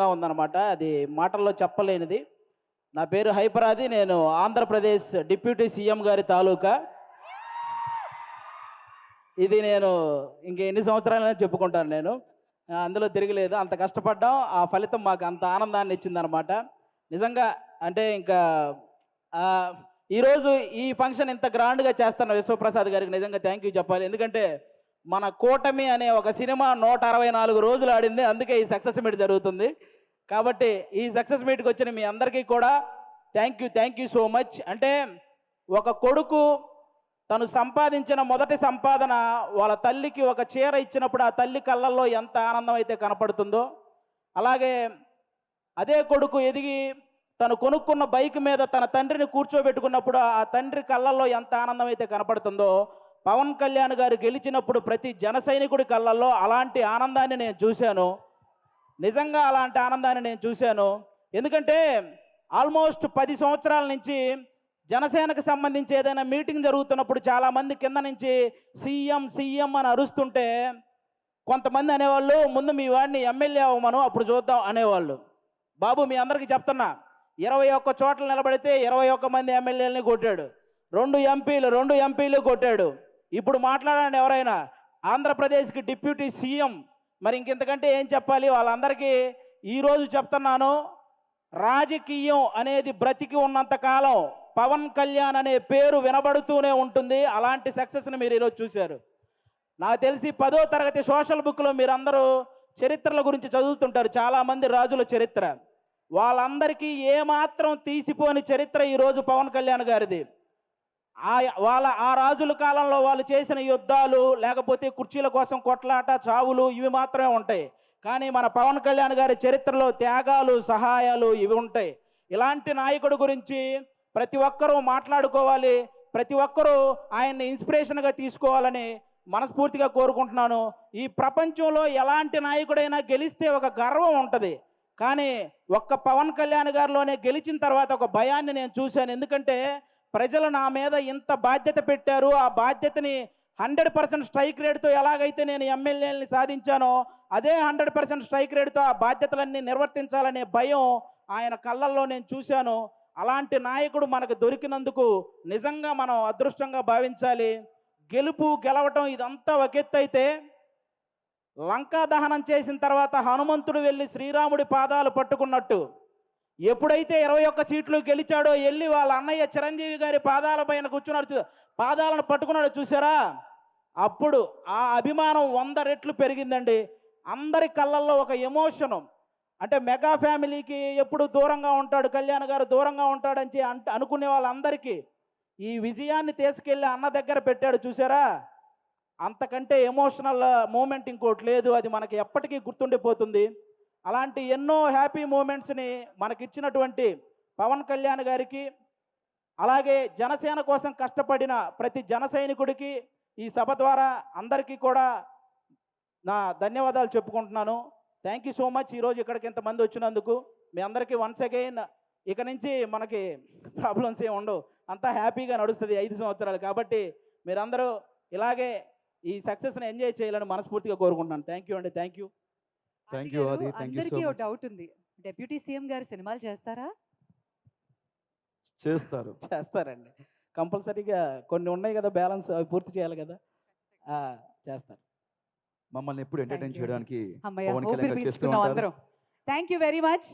గా ఉందన్నమాట. అది మాటల్లో చెప్పలేనిది. నా పేరు హైపరాది. నేను ఆంధ్రప్రదేశ్ డిప్యూటీ సీఎం గారి తాలూకా. ఇది నేను ఇంక ఎన్ని సంవత్సరాలైనా చెప్పుకుంటాను నేను. అందులో తిరగలేదు. అంత కష్టపడ్డాం. ఆ ఫలితం మాకు అంత ఆనందాన్ని ఇచ్చిందనమాట నిజంగా అంటే ఇంకా ఈరోజు ఈ ఫంక్షన్ ఇంత గ్రాండ్గా చేస్తున్న విశ్వప్రసాద్ గారికి నిజంగా థ్యాంక్ యూ చెప్పాలి. ఎందుకంటే మన కూటమి అనే ఒక సినిమా నూట అరవై నాలుగు రోజులు ఆడింది అందుకే ఈ సక్సెస్ మీట్ జరుగుతుంది. కాబట్టి ఈ సక్సెస్ మీట్కి వచ్చిన మీ అందరికీ కూడా thank you thank you so much అంటే ఒక కొడుకు తను సంపాదించిన మొదటి సంపాదన వాళ్ళ తల్లికి ఒక చీర ఇచ్చినప్పుడు ఆ తల్లి కళ్ళల్లో ఎంత ఆనందం అయితే కనపడుతుందో అలాగే అదే కొడుకు ఎదిగి తను కొనుక్కున్న బైక్ మీద తన తండ్రిని కూర్చోబెట్టుకున్నప్పుడు ఆ తండ్రి కళ్ళల్లో ఎంత ఆనందం అయితే కనపడుతుందో పవన్ కళ్యాణ్ గారు గెలిచినప్పుడు ప్రతి జన సైనికుడి కళ్ళల్లో అలాంటి ఆనందాన్ని నేను చూశాను. నిజంగా అలాంటి ఆనందాన్ని నేను చూశాను. ఎందుకంటే ఆల్మోస్ట్ పది సంవత్సరాల నుంచి జనసేనకు సంబంధించి ఏదైనా మీటింగ్ జరుగుతున్నప్పుడు చాలామంది కింద నుంచి సీఎం సీఎం అని అరుస్తుంటే కొంతమంది అనేవాళ్ళు ముందు మీ వాడిని ఎమ్మెల్యే అవ్వమను అప్పుడు చూద్దాం అనేవాళ్ళు. బాబు మీ అందరికీ చెప్తున్నా ఇరవై ఒక్క చోట్ల నిలబడితే ఇరవై ఒక్క మంది ఎమ్మెల్యేలని కొట్టాడు. రెండు ఎంపీలు రెండు ఎంపీలు కొట్టాడు. ఇప్పుడు మాట్లాడండి ఎవరైనా. ఆంధ్రప్రదేశ్కి డిప్యూటీ సీఎం. మరి ఇంకెంతకంటే ఏం చెప్పాలి? వాళ్ళందరికీ ఈరోజు చెప్తున్నాను. రాజకీయం అనేది బ్రతికి ఉన్నంతకాలం పవన్ కళ్యాణ్ అనే పేరు వినబడుతూనే ఉంటుంది. అలాంటి సక్సెస్ని మీరు ఈరోజు చూశారు. నాకు తెలిసి పదో తరగతి సోషల్ బుక్లో మీరందరూ చరిత్రల గురించి చదువుతుంటారు. చాలామంది రాజుల చరిత్ర. వాళ్ళందరికీ ఏమాత్రం తీసిపోని చరిత్ర ఈరోజు పవన్ కళ్యాణ్ గారిది. ఆ వాళ్ళ ఆ రాజుల కాలంలో వాళ్ళు చేసిన యుద్ధాలు లేకపోతే కుర్చీల కోసం కొట్లాట చావులు ఇవి మాత్రమే ఉంటాయి. కానీ మన పవన్ కళ్యాణ్ గారి చరిత్రలో త్యాగాలు సహాయాలు ఇవి ఉంటాయి. ఇలాంటి నాయకుడు గురించి ప్రతి ఒక్కరూ మాట్లాడుకోవాలి. ప్రతి ఒక్కరూ ఆయన్ని ఇన్స్పిరేషన్గా తీసుకోవాలని మనస్ఫూర్తిగా కోరుకుంటున్నాను. ఈ ప్రపంచంలో ఎలాంటి నాయకుడైనా గెలిస్తే ఒక గర్వం ఉంటుంది. కానీ ఒక్క పవన్ కళ్యాణ్ గారిలోనే గెలిచిన తర్వాత ఒక భయాన్ని నేను చూశాను. ఎందుకంటే ప్రజలు నా మీద ఇంత బాధ్యత పెట్టారు ఆ బాధ్యతని హండ్రెడ్ పర్సెంట్ స్ట్రైక్ రేట్తో ఎలాగైతే నేను ఎమ్మెల్యేలని సాధించానో అదే హండ్రెడ్ పర్సెంట్ స్ట్రైక్ రేట్తో ఆ బాధ్యతలన్నీ నిర్వర్తించాలనే భయం ఆయన కళ్ళల్లో నేను చూశాను. అలాంటి నాయకుడు మనకు దొరికినందుకు నిజంగా మనం అదృష్టంగా భావించాలి. గెలుపు గెలవటం ఇదంతా ఒక ఎత్తు అయితే లంకా దహనం చేసిన తర్వాత హనుమంతుడు వెళ్ళి శ్రీరాముడి పాదాలు పట్టుకున్నట్టు ఎప్పుడైతే ఇరవై ఒక్క సీట్లు గెలిచాడో వెళ్ళి వాళ్ళ అన్నయ్య చిరంజీవి గారి పాదాల పైన కూర్చున్నాడు చూ- పాదాలను పట్టుకున్నాడు చూసారా అప్పుడు ఆ అభిమానం వంద రెట్లు పెరిగిందండి. అందరి కళ్ళల్లో ఒక ఎమోషను. అంటే మెగా ఫ్యామిలీకి ఎప్పుడు దూరంగా ఉంటాడు కళ్యాణ్ గారు దూరంగా ఉంటాడని అంట అనుకునే వాళ్ళందరికీ ఈ విజయాన్ని తీసుకెళ్ళి అన్న దగ్గర పెట్టాడు చూసారా అంతకంటే ఎమోషనల్ మూమెంట్ ఇంకోటి లేదు అది మనకి ఎప్పటికీ గుర్తుండిపోతుంది. అలాంటి ఎన్నో హ్యాపీ మూమెంట్స్ని మనకిచ్చినటువంటి పవన్ కళ్యాణ్ గారికి అలాగే జనసేన కోసం కష్టపడిన ప్రతి జన సైనికుడికి ఈ సభ ద్వారా అందరికీ కూడా నా ధన్యవాదాలు చెప్పుకుంటున్నాను. Thank you so much. ఈరోజు ఇక్కడికి ఇంతమంది వచ్చినందుకు మీ అందరికీ వన్స్ అగైన్ ఇక నుంచి మనకి ప్రాబ్లమ్స్ ఏమి ఉండవు. అంతా హ్యాపీగా నడుస్తుంది ఐదు సంవత్సరాలు కాబట్టి మీరందరూ ఇలాగే ఈ సక్సెస్ని ఎంజాయ్ చేయాలని మనస్ఫూర్తిగా కోరుకుంటున్నాను. థ్యాంక్ యూ అండి. Thank you. Thank Aadi you, గారు, Adi. Thank you so అందరికీ ఒక much. డౌట్ ఉంది. డెప్యూటీ సీఎం గారు సినిమాలు చేస్తారా? చేస్తారు. చేస్తారండి. కంపల్సరీగా కొన్ని ఉన్నాయి కదా బ్యాలెన్స్ అవి పూర్తి చేయాలి కదా? ఆ, చేస్తారు. మమ్మల్ని ఎప్పుడు ఎంటర్టైన్ Thank you. చేయడానికి అమ్మయ్య పవన్ ఊపిరి కళ్యాణ్ గారు చేస్తూ పీల్చుకున్నాం ఉంటారు. అందరం. Thank you very much.